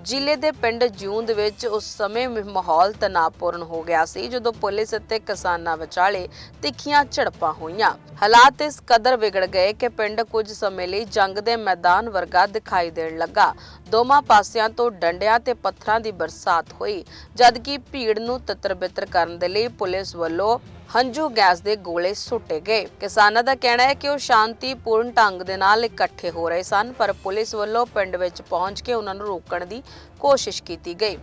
ਜ਼ਿਲ੍ਹੇ ਦੇ ਪਿੰਡ ਜੂੰਦ ਵਿੱਚ ਉਸ ਸਮੇਂ ਮਾਹੌਲ ਤਣਾਅਪੂਰਨ ਹੋ ਗਿਆ ਸੀ, ਜਦੋਂ ਪੁਲਿਸ ਅਤੇ ਕਿਸਾਨਾਂ ਵਿਚਾਲੇ ਤਿੱਖੀਆਂ ਝੜਪਾਂ ਹੋਈਆਂ। ਹਾਲਾਤ ਇਸ ਕਦਰ ਵਿਗੜ ਗਏ ਕਿ ਪਿੰਡ ਕੁਝ ਸਮੇਂ ਲਈ ਜੰਗ ਦੇ ਮੈਦਾਨ ਵਰਗਾ ਦਿਖਾਈ ਦੇਣ ਲੱਗਾ। ਦੋਵਾਂ ਪਾਸਿਆਂ ਤੋਂ ਡੰਡਿਆਂ ਤੇ ਪੱਥਰਾਂ ਦੀ ਬਰਸਾਤ ਹੋਈ, ਜਦਕਿ ਭੀੜ ਨੂੰ ਤਿੱਤਰ-ਬਿੱਤਰ ਕਰਨ ਦੇ ਲਈ ਪੁਲਿਸ ਵੱਲੋਂ ਹੰਝੂ ਗੈਸ ਦੇ ਗੋਲੇ ਸੁੱਟੇ ਗਏ। ਕਿਸਾਨਾਂ ਦਾ ਕਹਿਣਾ ਹੈ ਕਿ ਉਹ ਸ਼ਾਂਤੀਪੂਰਨ ਢੰਗ ਦੇ ਨਾਲ ਇਕੱਠੇ ਹੋ ਰਹੇ ਸਨ, ਪਰ ਪੁਲਿਸ ਵੱਲੋਂ ਪਿੰਡ ਵਿੱਚ ਪਹੁੰਚ ਕੇ ਉਹਨਾਂ ਨੂੰ ਰੋਕਣ ਦੀ ਕੋਸ਼ਿਸ਼ ਕੀਤੀ ਗਈ,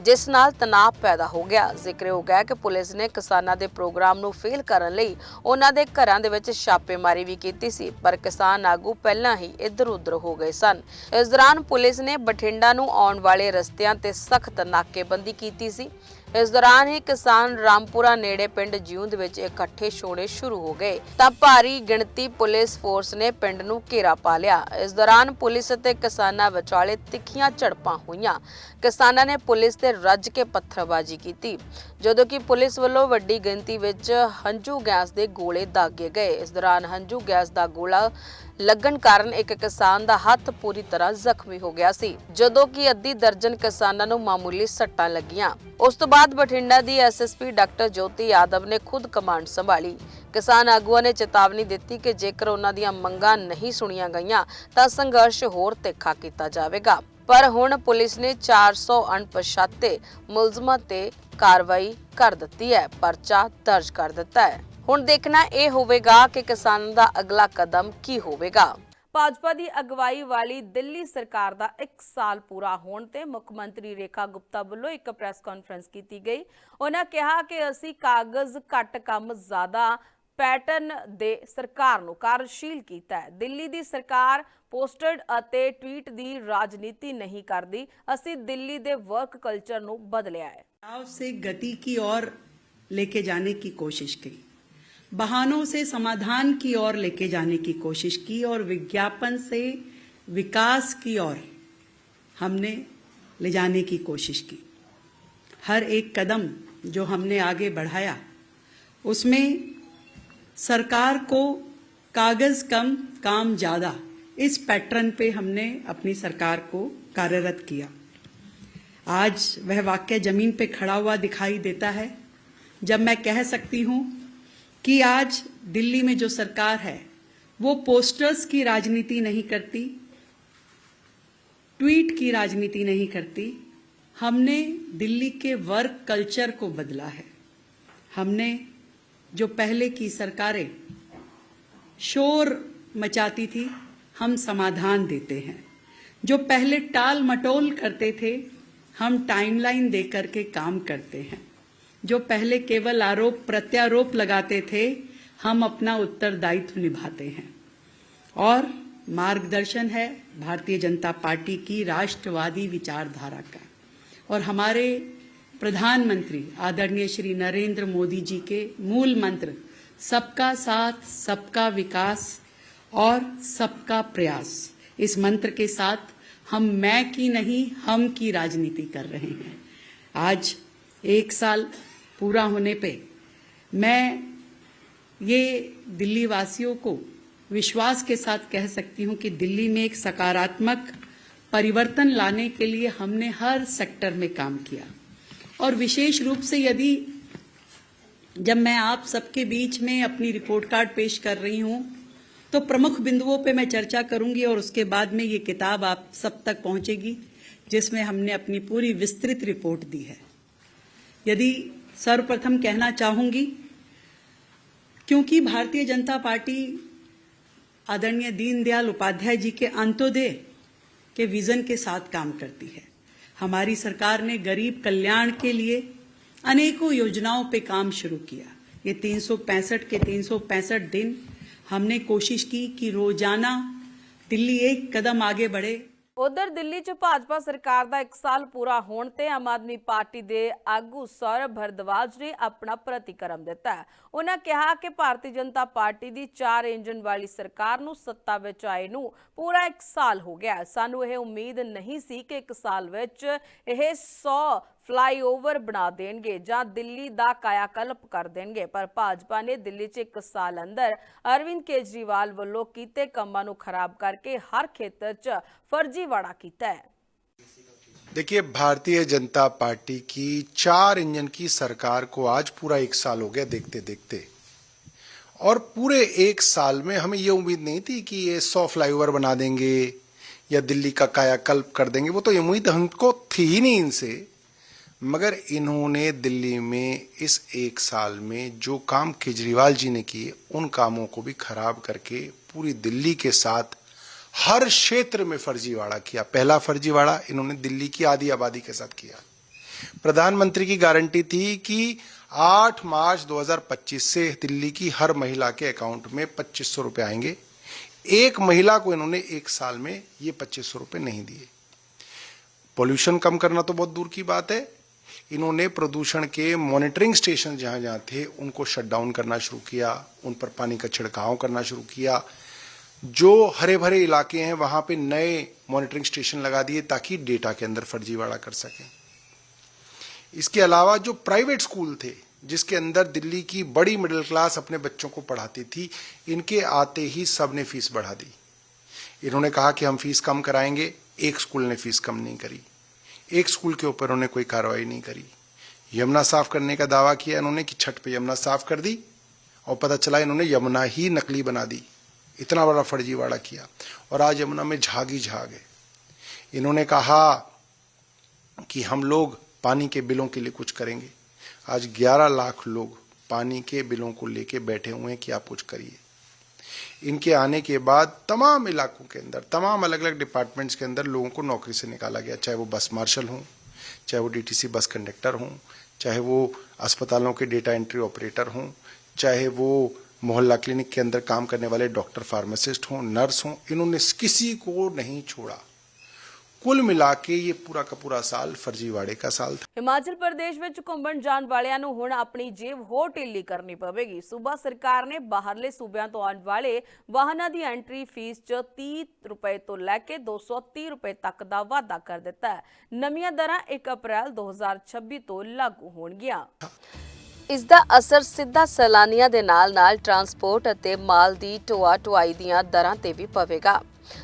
ਜਿਸ ਨਾਲ ਤਣਾਅ ਪੈਦਾ ਹੋ ਗਿਆ। ਜ਼ਿਕਰ ਹੋ ਗਿਆ ਕਿ ਪੁਲਿਸ ਨੇ ਕਿਸਾਨਾਂ ਦੇ ਪ੍ਰੋਗਰਾਮ ਨੂੰ ਫੇਲ ਕਰਨ ਲਈ ਉਹਨਾਂ ਦੇ ਘਰਾਂ ਦੇ ਵਿੱਚ ਛਾਪੇਮਾਰੀ ਵੀ ਕੀਤੀ ਸੀ, ਪਰ ਕਿਸਾਨ ਆਗੂ ਪਹਿਲਾਂ ਹੀ ਇੱਧਰ-ਉੱਧਰ ਹੋ ਗਏ ਸਨ। ਇਸ ਦੌਰਾਨ ਪੁਲਿਸ ਨੇ ਬਠਿੰਡਾ ਨੂੰ ਆਉਣ ਵਾਲੇ ਰਸਤਿਆਂ ਤੇ ਸਖਤ ਨਾਕੇਬੰਦੀ ਕੀਤੀ ਸੀ। ਇਸ ਦੌਰਾਨ ਹੀ ਕਿਸਾਨ ਰਾਮਪੁਰਾ ਨੇੜੇ ਪਿੰਡ ਜਿਉਂਦ ਵਿੱਚ ਇਕੱਠੇ ਛੋੜੇ ਸ਼ੁਰੂ ਹੋ ਗਏ। ਤਾਂ ਭਾਰੀ ਗਿਣਤੀ ਪੁਲਿਸ ਫੋਰਸ ਨੇ ਪਿੰਡ ਨੂੰ ਘੇਰਾ ਪਾ ਲਿਆ। ਇਸ ਦੌਰਾਨ ਪੁਲਿਸ ਅਤੇ ਕਿਸਾਨਾਂ ਵਿਚਾਲੇ ਤਿੱਖੀਆਂ ਝੜਪਾਂ ਹੋਈਆਂ। ਕਿਸਾਨਾਂ ਨੇ ਪੁਲਿਸ ਤੇ ਰੱਜ ਕੇ ਪੱਥਰਬਾਜ਼ੀ ਕੀਤੀ। ਜਦੋਂ ਕਿ ਪੁਲਿਸ ਵੱਲੋਂ ਵੱਡੀ ਗਿਣਤੀ ਵਿੱਚ ਹੰਝੂ ਗੈਸ ਦੇ ਗੋਲੇ ਦਾਗੇ ਗਏ। ਇਸ ਦੌਰਾਨ ਹੰਝੂ ਗੈਸ ਦਾ ਗੋਲਾ ਲੱਗਣ ਕਾਰਨ ਇੱਕ ਕਿਸਾਨ ਦਾ ਹੱਥ ਪੂਰੀ ਤਰ੍ਹਾਂ ਜ਼ਖਮੀ ਹੋ ਗਿਆ ਸੀ। ਜਦੋਂ ਕਿ ਅੱਧੀ ਦਰਜਨ ਕਿਸਾਨਾਂ ਨੂੰ ਮਾਮੂਲੀ ਸੱਟਾਂ ਲੱਗੀਆਂ। ਉਸ ਤੋਂ ਬਾਅਦ ਬਠਿੰਡਾ ਦੀ ਐਸਐਸਪੀ ਡਾਕਟਰ ਜੋਤੀ ਯਾਦਵ ਨੇ ਖੁਦ ਕਮਾਂਡ ਸੰਭਾਲੀ। ਕਿਸਾਨ ਆਗੂਆਂ ਨੇ ਚੇਤਾਵਨੀ ਦਿੱਤੀ ਕਿ ਜੇਕਰ ਉਹਨਾਂ ਦੀਆਂ ਮੰਗਾਂ ਨਹੀਂ ਸੁਣੀਆਂ ਗਈਆਂ, ਤਾਂ ਸੰਘਰਸ਼ ਹੋਰ ਤਿੱਖਾ ਕੀਤਾ ਜਾਵੇਗਾ। ਪਰ ਹੁਣ ਪੁਲਿਸ ਨੇ 400 ਅਣਪਛਾਤੇ ਮੁਲਜ਼ਮਾਂ ਤੇ ਕਾਰਵਾਈ ਕਰ ਦਿੱਤੀ ਹੈ, ਪਰਚਾ ਦਰਜ ਕਰ ਦਿੱਤਾ ਹੈ। ਹੁਣ ਦੇਖਣਾ ਇਹ ਹੋਵੇਗਾ ਕਿ ਕਿਸਾਨਾਂ ਦਾ ਅਗਲਾ ਕਦਮ ਕੀ ਹੋਵੇਗਾ। ਭਾਜਪਾ ਦੀ ਅਗਵਾਈ ਵਾਲੀ ਦਿੱਲੀ ਸਰਕਾਰ ਦਾ 1 ਸਾਲ ਪੂਰਾ ਹੋਣ ਤੇ ਮੁੱਖ ਮੰਤਰੀ ਰੇਖਾ ਗੁਪਤਾ ਵੱਲੋਂ ਇੱਕ ਪ੍ਰੈਸ ਕਾਨਫਰੰਸ ਕੀਤੀ ਗਈ। ਉਹਨਾਂ ਕਿਹਾ ਕਿ ਅਸੀਂ ਕਾਗਜ਼ ਘੱਟ ਕੰਮ ਜ਼ਿਆਦਾ ਪੈਟਰਨ ਦੇ ਸਰਕਾਰ ਨੂੰ ਕਾਰਜਸ਼ੀਲ ਕੀਤਾ ਹੈ। ਦਿੱਲੀ ਦੀ ਸਰਕਾਰ ਪੋਸਟਡ ਅਤੇ ਟਵੀਟ ਦੀ ਰਾਜਨੀਤੀ ਨਹੀਂ ਕਰਦੀ। ਅਸੀਂ ਦਿੱਲੀ ਦੇ ਵਰਕ ਕਲਚਰ ਨੂੰ ਬਦਲਿਆ ਹੈ। बदलाव से गति की ओर लेके जाने की कोशिश की। बहानों से समाधान की ओर लेके जाने की कोशिश की और विज्ञापन से विकास की ओर हमने ले जाने की कोशिश की। हर एक कदम जो हमने आगे बढ़ाया, उसमें सरकार को कागज़ कम, काम ज़्यादा, इस पैटर्न पे हमने अपनी सरकार को कार्यरत किया। आज वह वाक्य ज़मीन पे खड़ा हुआ दिखाई देता है, जब मैं कह सकती हूँ कि आज दिल्ली में जो सरकार है, वो पोस्टर्स की राजनीति नहीं करती ट्वीट की राजनीति नहीं करती, हमने दिल्ली के वर्क कल्चर को बदला है। हमने जो पहले की सरकारें शोर मचाती थी, हम समाधान देते हैं। जो पहले टाल मटोल करते थे हम टाइमलाइन दे करके काम करते हैं। जो पहले केवल आरोप, प्रत्यारोप लगाते थे, हम अपना उत्तरदायित्व निभाते हैं। और मार्गदर्शन है भारतीय जनता पार्टी की राष्ट्रवादी विचारधारा का। और हमारे प्रधानमंत्री आदरणीय श्री नरेंद्र मोदी जी के मूल मंत्र, सबका साथ, सबका विकास और सबका प्रयास, इस मंत्र के साथ हम मैं की नहीं, हम की राजनीति कर रहे हैं। आज एक साल पूरा होने पे मैं ये दिल्ली वासियों को विश्वास के साथ कह सकती हूँ कि दिल्ली में एक सकारात्मक परिवर्तन लाने के लिए हमने हर सेक्टर में काम किया। और विशेष रूप से यदि जब मैं आप सबके बीच में अपनी रिपोर्ट कार्ड पेश कर रही हूँ तो प्रमुख बिंदुओं पे मैं चर्चा करूँगी और उसके बाद में ये किताब आप सब तक पहुंचेगी, जिसमें हमने अपनी पूरी विस्तृत रिपोर्ट दी है। यदि सर्वप्रथम कहना चाहूँगी, क्योंकि भारतीय जनता पार्टी आदरणीय दीनदयाल उपाध्याय जी के अंत्योदय के विजन के साथ काम करती है। हमारी सरकार ने गरीब कल्याण के लिए अनेकों योजनाओं पे काम शुरू किया। ये तीन सौ पैंसठ के तीन सौ पैंसठ दिन हमने कोशिश की कि रोजाना दिल्ली एक कदम आगे बढ़े ਉਧਰ ਦਿੱਲੀ 'ਚ ਭਾਜਪਾ ਸਰਕਾਰ ਦਾ 1 ਸਾਲ ਪੂਰਾ ਹੋਣ ਤੇ ਆਮ ਆਦਮੀ ਪਾਰਟੀ ਦੇ ਆਗੂ ਸੌਰਭ ਭਰਦਵਾਜ ਨੇ ਆਪਣਾ ਪ੍ਰਤੀਕਰਮ ਦਿੱਤਾ ਹੈ। ਉਹਨਾਂ ਕਿਹਾ ਕਿ ਭਾਰਤੀ ਜਨਤਾ ਪਾਰਟੀ ਦੀ 4 ਇੰਜਨ ਵਾਲੀ ਸਰਕਾਰ ਨੂੰ ਸੱਤਾ ਵਿੱਚ ਆਏ ਨੂੰ ਪੂਰਾ 1 ਸਾਲ ਹੋ ਗਿਆ ਹੈ। ਸਾਨੂੰ ਇਹ ਉਮੀਦ ਨਹੀਂ ਸੀ ਕਿ 1 ਸਾਲ ਵਿੱਚ ਇਹ 100 ਫਲਾਈਓਵਰ ਬਣਾ ਦੇਣਗੇ ਜਾਂ ਦਿੱਲੀ ਦਾ ਕਾਇਆਕਲਪ ਕਰ ਦੇਣਗੇ ਪਰ ਭਾਜਪਾ ਨੇ ਦਿੱਲੀ 'ਚ 1 ਸਾਲ ਅੰਦਰ ਅਰਵਿੰਦ ਕੇਜਰੀਵਾਲ ਵੱਲੋਂ ਕੀਤੇ ਕੰਮਾਂ ਨੂੰ ਖਰਾਬ ਕਰਕੇ ਹਰ ਖੇਤਰ 'ਚ ਫਰਜ਼ੀਵਾੜਾ ਕੀਤਾ ਹੈ देखिए भारतीय जनता पार्टी की चार इंजन की सरकार को आज पूरा एक साल हो गया देखते देखते और पूरे एक साल में हमें ये उम्मीद नहीं थी कि ये सौ फ्लाईओवर बना देंगे या दिल्ली का कायाकल्प कर देंगे वो तो ये उम्मीद हमको थी ही नहीं इनसे मगर इन्होंने दिल्ली में इस एक साल में जो काम केजरीवाल जी ने किए, उन कामों को भी खराब करके पूरी दिल्ली के साथ हर क्षेत्र में फर्जीवाड़ा किया। पहला फर्जीवाड़ा इन्होंने दिल्ली की आधी आबादी के साथ किया। प्रधानमंत्री की गारंटी थी कि 8 मार्च 2025 से दिल्ली की हर महिला के अकाउंट में पच्चीस सौ आएँगे। एक महिला को इन्होंने एक साल में ये पच्चीस सौ नहीं दिए। पॉल्यूशन कम करना तो बहुत दूर की बात है। इन्होंने प्रदूषण के मॉनिटरिंग स्टेशन जहाँ जहाँ थे, उनको शट डाउन करना शुरू किया, उन पर पानी का छिड़काव करना शुरू किया। जो हरे भरे इलाके हैं, वहाँ पे नए मॉनिटरिंग स्टेशन लगा दिए ताकि डेटा के अंदर फर्जीवाड़ा कर सकें। इसके अलावा जो प्राइवेट स्कूल थे, जिसके अंदर दिल्ली की बड़ी मिडिल क्लास अपने बच्चों को पढ़ाती थी, इनके आते ही सबने फ़ीस बढ़ा दी। इन्होंने कहा कि हम फ़ीस कम कराएँगे, एक स्कूल ने फ़ीस कम नहीं करी। एक स्कूल के ऊपर उन्होंने कोई कार्रवाई नहीं करी। यमुना साफ़ करने का दावा किया इन्होंने कि छठ पे यमुना साफ़ कर दी और पता चला इन्होंने यमुना ही नकली बना दी। इतना बड़ा फर्जीवाड़ा किया और आज यमुना में झाग ही झाग है। इन्होंने कहा कि हम लोग पानी के बिलों के लिए कुछ करेंगे। आज 11 लाख लोग पानी के बिलों को लेके बैठे हुए हैं कि आप कुछ करिए। इनके आने के बाद तमाम इलाकों के अंदर, तमाम अलग अलग डिपार्टमेंट्स के अंदर लोगों को नौकरी से निकाला गया। चाहे वो बस मार्शल हों, चाहे वो डीटीसी बस कंडक्टर हों, चाहे वो अस्पतालों के डेटा एंट्री ऑपरेटर हों, चाहे वो मोहल्ला क्लिनिक के अंदर काम करने वाले डॉक्टर फार्मासिस्ट हों नर्स हों, इन्होंने किसी को नहीं छोड़ा। ਕੁੱਲ ਮਿਲਾ ਕੇ ਇਹ ਪੂਰਾ ਕਾ ਪੂਰਾ ਸਾਲ ਫਰਜੀਵਾੜੇ ਦਾ ਸਾਲ ਥਾ। ਹਿਮਾਚਲ ਪ੍ਰਦੇਸ਼ ਵਿੱਚ ਘੁੰਮਣ ਜਾਣ ਵਾਲਿਆਂ ਨੂੰ ਹੁਣ ਆਪਣੀ ਜੇਬ ਹੋਰ ਕਰਨੀ ਪਵੇਗੀ। ਸੂਬਾ ਸਰਕਾਰ ਨੇ ਬਾਹਰਲੇ ਸੂਬਿਆਂ ਤੋਂ ਆਉਣ ਵਾਲੇ ਵਾਹਨਾਂ ਦੀ ਐਂਟਰੀ ਫੀਸ 'ਚ 30 ਰੁਪਏ ਤੋਂ ਲੈ ਕੇ 230 ਰੁਪਏ ਤੱਕ ਦਾ ਵਾਧਾ ਕਰ ਦਿੱਤਾ ਨਵੀਆਂ ਦਰਾਂ 1 ਅਪ੍ਰੈਲ 2026 ਤੋਂ ਲਾਗੂ ਹੋਣਗੀਆਂ। ਇਸ ਦਾ ਅਸਰ ਸਿੱਧਾ ਸੈਲਾਨੀਆਂ ਦੇ ਨਾਲ-ਨਾਲ ਟਰਾਂਸਪੋਰਟ ਅਤੇ ਮਾਲ ਦੀ ਢੋਆ-ਢੁਆਈ ਦੀਆਂ ਦਰਾਂ ਤੇ ਵੀ ਪਵੇਗਾ।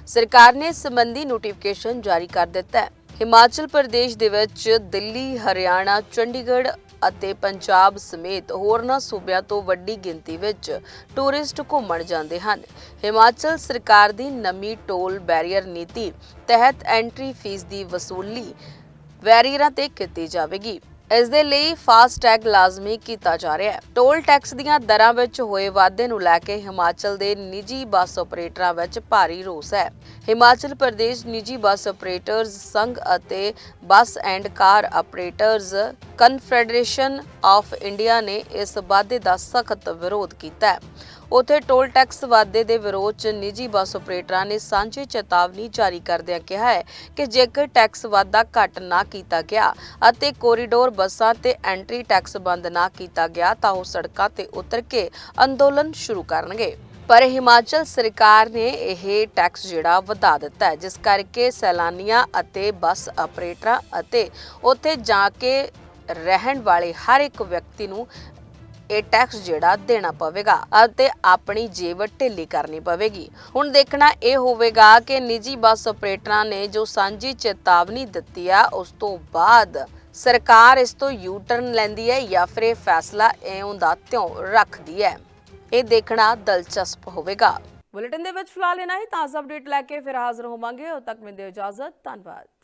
ਸਰਕਾਰ ਨੇ ਇਸ ਸੰਬੰਧੀ ਨੋਟੀਫਿਕੇਸ਼ਨ ਜਾਰੀ ਕਰ ਦਿੱਤਾ ਹੈ। ਹਿਮਾਚਲ ਪ੍ਰਦੇਸ਼ ਦੇ ਵਿੱਚ ਦਿੱਲੀ, ਹਰਿਆਣਾ, ਚੰਡੀਗੜ੍ਹ ਅਤੇ ਪੰਜਾਬ ਸਮੇਤ ਹੋਰਨਾਂ ਸੂਬਿਆਂ ਤੋਂ ਵੱਡੀ ਗਿਣਤੀ ਵਿੱਚ ਟੂਰਿਸਟ ਘੁੰਮਣ ਜਾਂਦੇ ਹਨ। ਹਿਮਾਚਲ ਸਰਕਾਰ ਦੀ ਨਵੀਂ ਟੋਲ ਬੈਰੀਅਰ ਨੀਤੀ ਤਹਿਤ ਐਂਟਰੀ ਫੀਸ ਦੀ ਵਸੂਲੀ ਵੈਰੀਅਰਾਂ ਤੇ ਕੀਤੀ ਜਾਵੇਗੀ। ਇਸ ਦੇ ਲਈ ਫਾਸਟ ਟੈਗ ਲਾਜ਼ਮੀ ਕੀਤਾ ਜਾ ਰਿਹਾ ਹੈ। ਟੋਲ ਟੈਕਸ ਦੀਆਂ ਦਰਾਂ ਵਿੱਚ ਹੋਏ ਵਾਧੇ ਨੂੰ ਲੈ ਕੇ ਹਿਮਾਚਲ ਦੇ ਨਿੱਜੀ ਬੱਸ ਆਪਰੇਟਰਾਂ ਵਿੱਚ ਭਾਰੀ ਰੋਸ ਹੈ। ਹਿਮਾਚਲ ਪ੍ਰਦੇਸ਼ ਨਿੱਜੀ ਬੱਸ ਆਪਰੇਟਰਜ਼ ਸੰਘ ਅਤੇ bus and car operators confederation of India ਨੇ ਇਸ ਵਾਧੇ ਦਾ ਸਖਤ ਵਿਰੋਧ ਕੀਤਾ ਹੈ। ਉਥੇ ਟੋਲ ਟੈਕਸ ਵਾਧੇ ਦੇ ਵਿਰੋਧ 'ਚ ਨਿੱਜੀ ਬੱਸ ਆਪਰੇਟਰਾਂ ਨੇ ਸਾਂਝੀ ਚੇਤਾਵਨੀ ਜਾਰੀ ਕਰਦਿਆਂ ਕਿਹਾ ਹੈ ਕਿ ਜੇਕਰ ਟੈਕਸ ਵਾਧਾ ਘੱਟ ਨਾ ਕੀਤਾ ਗਿਆ ਅਤੇ ਕੋਰੀਡੋਰ ਬੱਸਾਂ ਤੇ ਐਂਟਰੀ ਟੈਕਸ ਬੰਦ ਨਾ ਕੀਤਾ ਗਿਆ ਤਾਂ ਉਹ ਸੜਕਾਂ ਤੇ ਉਤਰ ਕੇ ਅੰਦੋਲਨ ਸ਼ੁਰੂ ਕਰਨਗੇ। ਪਰ ਹਿਮਾਚਲ ਸਰਕਾਰ ਨੇ ਇਹ ਟੈਕਸ ਜਿਹੜਾ ਵਧਾ ਦਿੱਤਾ ਹੈ, ਜਿਸ ਕਰਕੇ ਸੈਲਾਨੀਆਂ ਅਤੇ ਬੱਸ ਆਪਰੇਟਰਾਂ ਅਤੇ ਉੱਥੇ ਜਾ ਕੇ ਰਹਿਣ ਵਾਲੇ ਹਰ ਇੱਕ ਵਿਅਕਤੀ ਨੂੰ ਇਹ ਟੈਕਸ ਜਿਹੜਾ ਦੇਣਾ ਪਵੇਗਾ ਅਤੇ ਆਪਣੀ ਜੇਬ ਢਿੱਲੀ ਕਰਨੀ ਪਵੇਗੀ। ਹੁਣ ਦੇਖਣਾ ਇਹ ਹੋਵੇਗਾ ਕਿ ਨਿੱਜੀ ਬੱਸ ਆਪਰੇਟਰਾਂ ਨੇ ਜੋ ਸਾਂਝੀ ਚੇਤਾਵਨੀ ਦਿੱਤੀ ਆ, ਉਸ ਤੋਂ ਬਾਅਦ ਸਰਕਾਰ ਇਸ ਤੋਂ ਯੂ ਟਰਨ ਲੈਂਦੀ ਹੈ ਜਾਂ ਫਿਰ ਇਹ ਫੈਸਲਾ ਇਉਂ ਦਾ ਤਿਉਂ ਰੱਖਦੀ ਹੈ। ਇਹ ਦੇਖਣਾ ਦਿਲਚਸਪ ਹੋਵੇਗਾ। ਬੁਲੇਟਿਨ ਦੇ ਵਿੱਚ ਫਿਲਹਾਲ ਇਹਨਾਂ ਹੀ। ਤਾਜ਼ਾ ਅਪਡੇਟ ਲੈ ਕੇ ਫਿਰ ਹਾਜ਼ਰ ਹੋਵਾਂਗੇ। ਉਦੋਂ ਤੱਕ ਮੈਨੂੰ ਦਿਓ ਇਜਾਜ਼ਤ। ਧੰਨਵਾਦ।